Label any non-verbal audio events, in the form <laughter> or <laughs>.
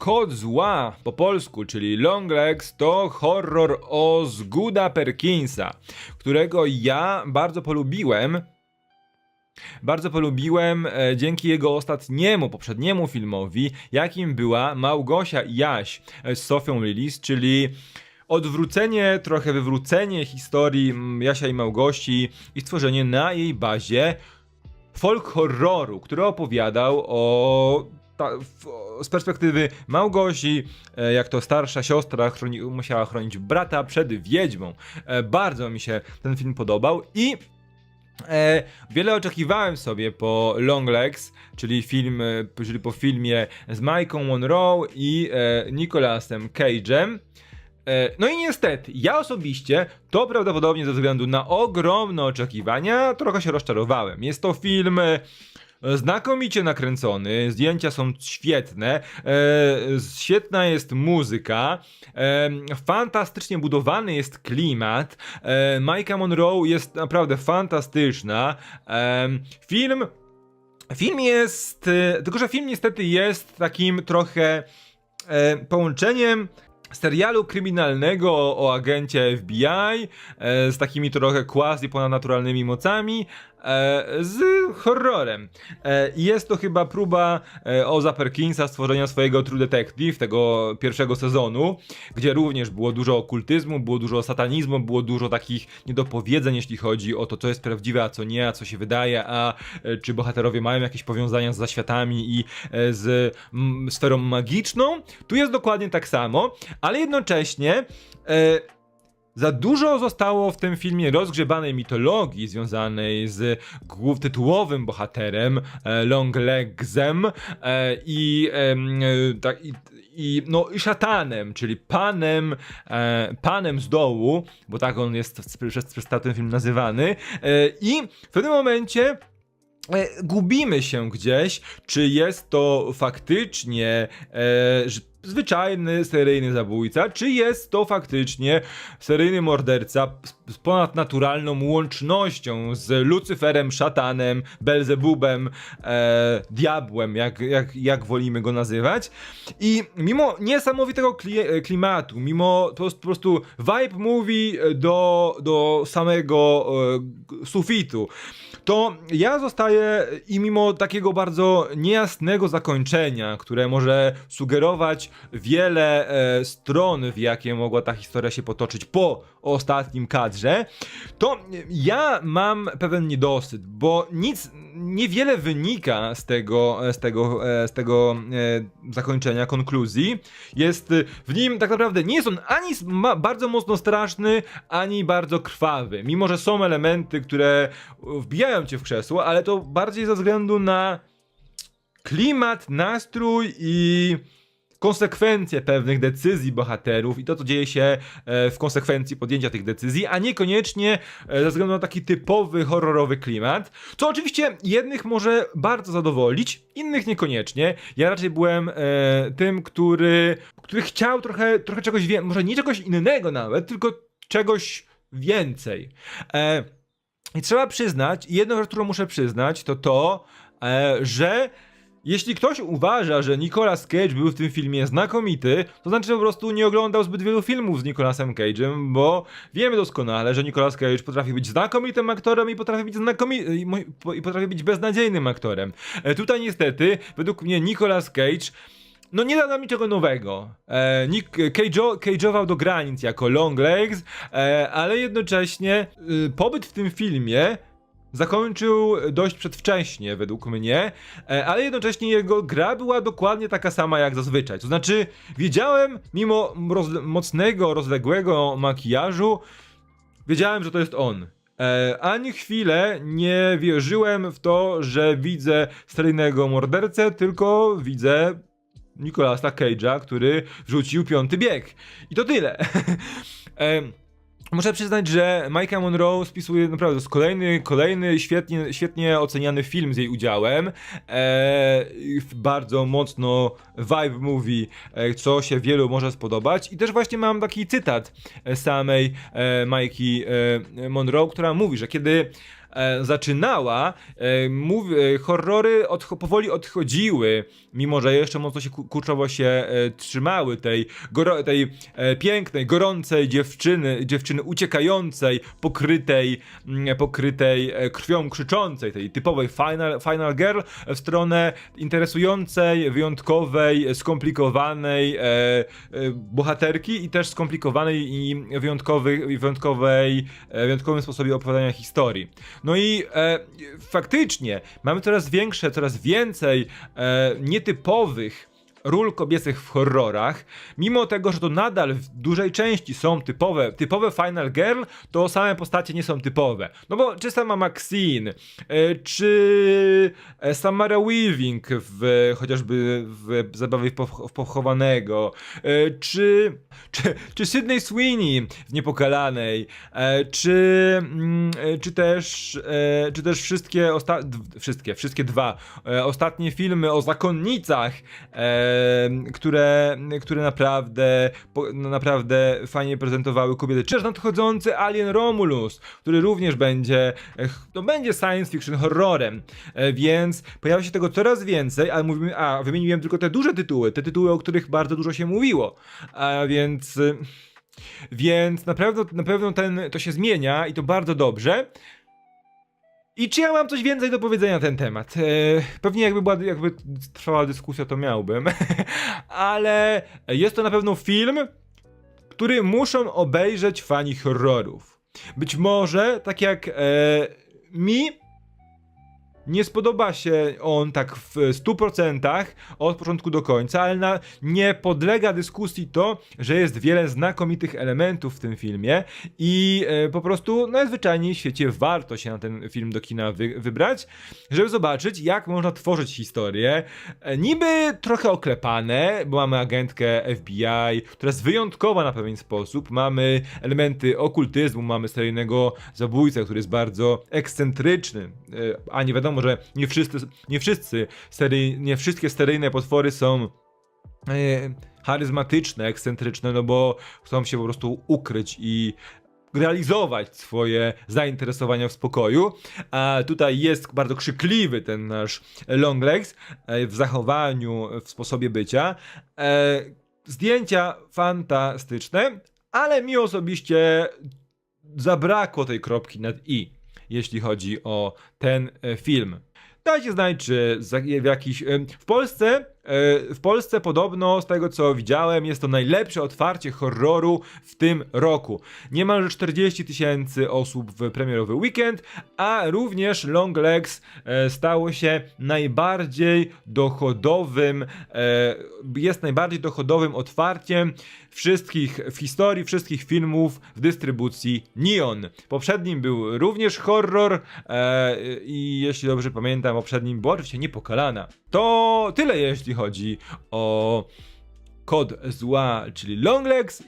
Kod Zła po polsku, czyli Longlegs, to horror o Zguda Perkinsa, którego ja bardzo polubiłem. Bardzo polubiłem e, dzięki jego ostatniemu, poprzedniemu filmowi, jakim była Małgosia i Jaś z Sofią Lillis, czyli odwrócenie, trochę wywrócenie historii Jasia i Małgosi i stworzenie na jej bazie folk horroru, który opowiadał o ta, w, z perspektywy Małgosi, e, jak to starsza siostra chroni, musiała chronić brata przed wiedźmą. E, bardzo mi się ten film podobał i E, wiele oczekiwałem sobie po Longlegs, czyli film, e, czyli po filmie z Mike'ą Monroe i e, Nicolasem Cage'em. No i niestety, ja osobiście, to prawdopodobnie ze względu na ogromne oczekiwania, trochę się rozczarowałem. Jest to film znakomicie nakręcony, zdjęcia są świetne, e, świetna jest muzyka, e, fantastycznie budowany jest klimat, e, Mike'a Monroe jest naprawdę fantastyczna. E, film Film jest. e, Tylko, że film niestety jest takim trochę e, połączeniem serialu kryminalnego o agencie FBI e, z takimi trochę quasi ponadnaturalnymi mocami e, z horrorem. E, jest to chyba próba e, Oza Perkinsa stworzenia swojego True Detective, tego pierwszego sezonu, gdzie również było dużo okultyzmu, było dużo satanizmu, było dużo takich niedopowiedzeń, jeśli chodzi o to, co jest prawdziwe, a co nie, a co się wydaje, a e, czy bohaterowie mają jakieś powiązania z zaświatami i e, z sferą magiczną. Tu jest dokładnie tak samo, ale jednocześnie e, za dużo zostało w tym filmie rozgrzebanej mitologii związanej z tytułowym bohaterem e, Longlegsem e, i, e, tak, i, i, no, i szatanem, czyli panem, panem z dołu, bo tak on jest przez, ten film nazywany. I w pewnym momencie gubimy się gdzieś, czy jest to faktycznie e, zwyczajny seryjny zabójca, czy jest to faktycznie seryjny morderca z, ponadnaturalną łącznością z Lucyferem, szatanem, Belzebubem, e, diabłem, jak, jak, jak wolimy go nazywać. I mimo niesamowitego e, klimatu, mimo po prostu vibe mówi do, do samego e, sufitu, to ja zostaję i mimo takiego bardzo niejasnego zakończenia, które może sugerować wiele e, stron, w jakie mogła ta historia się potoczyć po ostatnim kadrze, to ja mam pewien niedosyt, bo nic, niewiele wynika z tego, z tego, e, z tego e, zakończenia, konkluzji. Jest e, w nim tak naprawdę, nie jest on ani bardzo mocno straszny, ani bardzo krwawy, mimo że są elementy, które wbijają cię w krzesło, ale to bardziej ze względu na klimat, nastrój i konsekwencje pewnych decyzji bohaterów i to, co dzieje się e, w konsekwencji podjęcia tych decyzji, a niekoniecznie e, ze względu na taki typowy horrorowy klimat, co oczywiście jednych może bardzo zadowolić, innych niekoniecznie. Ja raczej byłem e, tym, który, który chciał trochę, trochę czegoś więcej, może nie czegoś innego nawet, tylko czegoś więcej. I trzeba przyznać, jedną rzecz, którą muszę przyznać, to to, że jeśli ktoś uważa, że Nicolas Cage był w tym filmie znakomity, to znaczy, że po prostu nie oglądał zbyt wielu filmów z Nicolasem Cage'em, bo wiemy doskonale, że Nicolas Cage potrafi być znakomitym aktorem i potrafi być znakomi- i, potrafi być beznadziejnym aktorem. E, tutaj niestety, według mnie Nicolas Cage no nie da nam niczego nowego. E, Nick Cage'o- cage'ował do granic jako Longlegs, e, ale jednocześnie y, pobyt w tym filmie zakończył dość przedwcześnie według mnie, e, ale jednocześnie jego gra była dokładnie taka sama jak zazwyczaj. To znaczy, wiedziałem, mimo mocnego, rozległego makijażu, wiedziałem, że to jest on. E, ani chwilę nie wierzyłem w to, że widzę seryjnego mordercę, tylko widzę Nicolasa Cage'a, który wrzucił piąty bieg. I to tyle. <laughs> e, Muszę przyznać, że Mike'a Monroe spisuje naprawdę jest kolejny, kolejny świetnie, świetnie oceniany film z jej udziałem. E, bardzo mocno vibe movie, e, co się wielu może spodobać. I też właśnie mam taki cytat e, samej e, Mikey e, Monroe, która mówi, że kiedy e, zaczynała, e, e, horrory powoli odchodziły, mimo że jeszcze mocno się ku- kurczowo się trzymały tej, tej pięknej, gorącej dziewczyny, dziewczyny uciekającej, pokrytej, mm, pokrytej krwią krzyczącej, tej typowej final, final girl w stronę interesującej, wyjątkowej, skomplikowanej bohaterki i też skomplikowanej i wyjątkowej, wyjątkowej, wyjątkowym sposobie opowiadania historii. No i e, faktycznie mamy coraz większe, coraz więcej e, nietypowych ról kobiecych w horrorach, mimo tego, że to nadal w dużej części są typowe, typowe Final Girl, to same postacie nie są typowe. No bo czy sama Maxine, e, czy e, Samara Weaving w, chociażby w Zabawie w Poch- w Pochowanego, e, czy, czy, czy Sydney Sweeney w Niepokalanej, czy, mm, czy też, czy też wszystkie, wszystkie, wszystkie dwa ostatnie filmy o zakonnicach, które, które naprawdę, no naprawdę fajnie prezentowały kobiety. Czy też nadchodzący Alien Romulus, który również będzie, no będzie science fiction horrorem, e, więc pojawia się tego coraz więcej, ale mówimy, a wymieniłem tylko te duże tytuły, te tytuły, o których bardzo dużo się mówiło, a więc... Więc na pewno, na pewno ten, to się zmienia i to bardzo dobrze. I czy ja mam coś więcej do powiedzenia na ten temat? E, pewnie jakby, była, jakby trwała dyskusja, to miałbym. <laughs> Ale jest to na pewno film, który muszą obejrzeć fani horrorów. Być może, tak jak e, mi, nie spodoba się on tak w 100% od początku do końca, ale na, nie podlega dyskusji to, że jest wiele znakomitych elementów w tym filmie i e, po prostu najzwyczajniej w świecie warto się na ten film do kina wy, wybrać, żeby zobaczyć, jak można tworzyć historie. E, niby trochę oklepane, bo mamy agentkę FBI, która jest wyjątkowa na pewien sposób. Mamy elementy okultyzmu, mamy seryjnego zabójcę, który jest bardzo ekscentryczny, e, a nie wiadomo, że nie wszyscy, nie wszyscy nie wszystkie seryjne potwory są e, charyzmatyczne, ekscentryczne, no bo chcą się po prostu ukryć i realizować swoje zainteresowania w spokoju. A tutaj jest bardzo krzykliwy ten nasz Longlegs e, w zachowaniu, w sposobie bycia. E, Zdjęcia fantastyczne, ale mi osobiście zabrakło tej kropki nad i, jeśli chodzi o ten e, film. Dajcie znać, czy w jakiś. W Polsce. E, W Polsce podobno, z tego co widziałem, jest to najlepsze otwarcie horroru w tym roku. Niemalże 40 tysięcy osób w premierowy weekend, a również Long Legs e, stało się najbardziej dochodowym, e, jest najbardziej dochodowym otwarciem wszystkich w historii wszystkich filmów w dystrybucji Neon. Poprzednim był również horror i jeśli dobrze pamiętam, poprzednim była oczywiście Niepokalana. To tyle jeśli chodzi o kod zła, czyli Longlegs